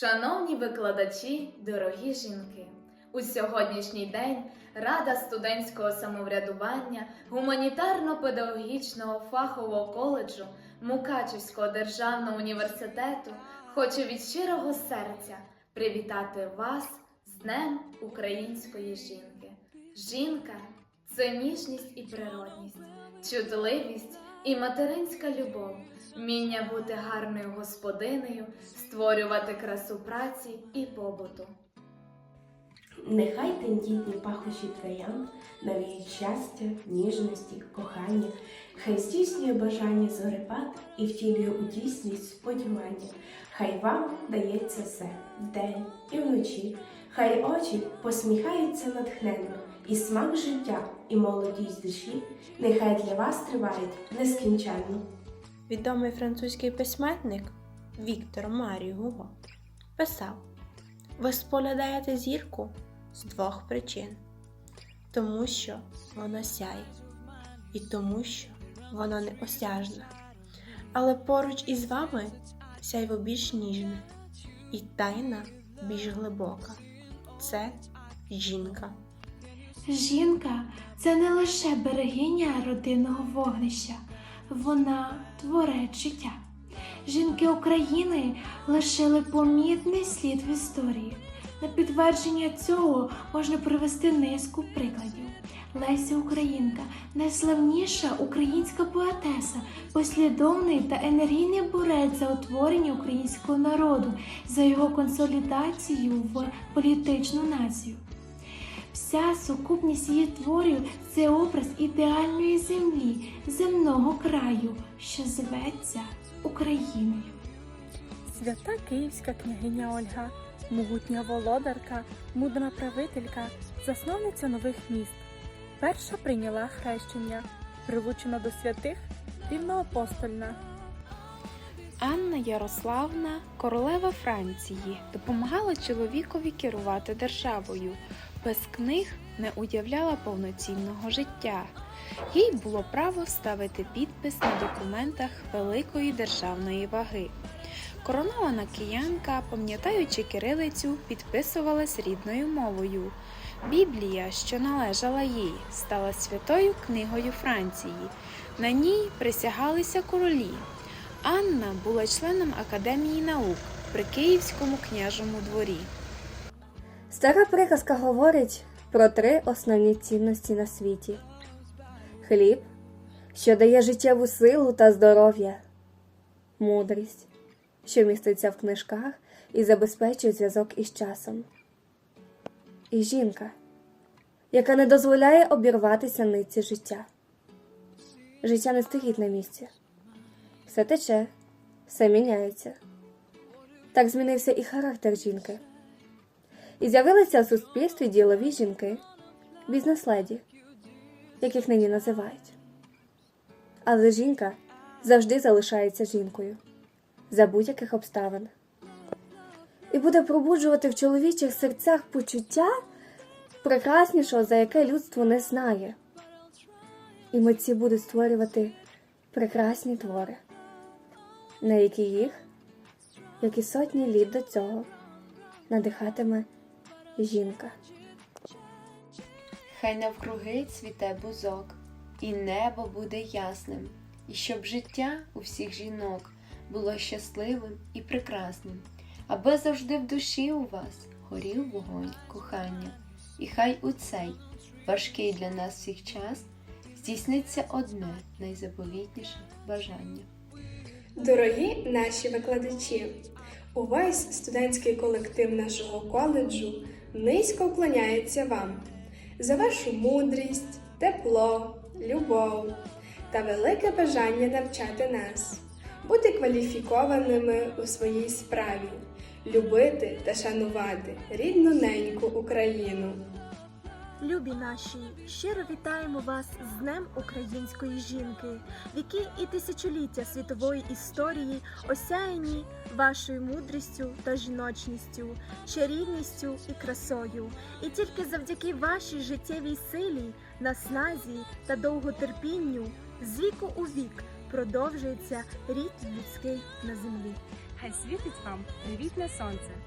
Шановні викладачі, дорогі жінки! У сьогоднішній день Рада студентського самоврядування гуманітарно-педагогічного фахового коледжу Мукачівського державного університету хоче від щирого серця привітати вас з Днем української жінки. Жінка це ніжність і природність, чутливість і материнська любов, вміння бути гарною господинею, створювати красу праці і побуту. Нехай тендітні пахощі троян навіють щастя, ніжності, кохання, хай здійснює бажання зорепад і втілює у дійсність сподівання. Хай вам дається все вдень і вночі, хай очі посміхаються натхненно, і смак життя, і молодість душі, нехай для вас тривають нескінченно. Відомий французький письменник Віктор Марій Гуго писав: Ви споглядаєте зірку з двох причин, тому що вона сяє, і тому, що вона неосяжна. Але поруч із вами сяйво більш ніжне, і тайна більш глибока. Це жінка. Жінка це не лише берегиня родинного вогнища, вона творець життя. Жінки України лишили помітний слід в історії. На підтвердження цього можна привести низку прикладів. Леся Українка найславніша українська поетеса, послідовний та енергійний борець за утворення українського народу, за його консолідацію в політичну націю. Вся сукупність її творів це образ ідеальної землі, земного краю, що зветься Україною. Свята київська княгиня Ольга, могутня володарка, мудра правителька, засновниця нових міст. Перша прийняла хрещення, прилучена до святих, рівноапостольна. Анна Ярославна, королева Франції, допомагала чоловікові керувати державою. Без книг не уявляла повноцінного життя. Їй було право ставити підпис на документах великої державної ваги. Коронована киянка, пам'ятаючи кирилицю, підписувалась рідною мовою. Біблія, що належала їй, стала святою книгою Франції. На ній присягалися королі. Анна була членом Академії наук при Київському княжому дворі. Стара приказка говорить про три основні цінності на світі: хліб, що дає життєву силу та здоров'я, мудрість, що міститься в книжках і забезпечує зв'язок із часом, і жінка, яка не дозволяє обірватися нитці життя. Життя не стоїть на місці, все тече, все міняється. Так змінився і характер жінки. І з'явилися в суспільстві ділові жінки, бізнес-леді, яких нині називають. Але жінка завжди залишається жінкою за будь-яких обставин і буде пробуджувати в чоловічих серцях почуття прекраснішого, за яке людство не знає. І митці будуть створювати прекрасні твори, на які їх, як і сотні літ до цього, надихатиме жінка. Хай навкруги цвіте бузок, і небо буде ясним, і щоб життя у всіх жінок було щасливим і прекрасним, аби завжди в душі у вас горів вогонь кохання, і хай у цей важкий для нас всіх час здійсниться одне найзаповітніше бажання. Дорогі наші викладачі, увесь студентський колектив нашого коледжу низько вклоняється вам за вашу мудрість, тепло, любов та велике бажання навчати нас, бути кваліфікованими у своїй справі, любити та шанувати рідну неньку Україну. Любі наші, щиро вітаємо вас з Днем української жінки, які і тисячоліття світової історії осяяні вашою мудрістю та жіночністю, чарівністю і красою. І тільки завдяки вашій життєвій силі, насназі та довготерпінню з віку у вік продовжується рід людський на землі. Хай світить вам привітне сонце,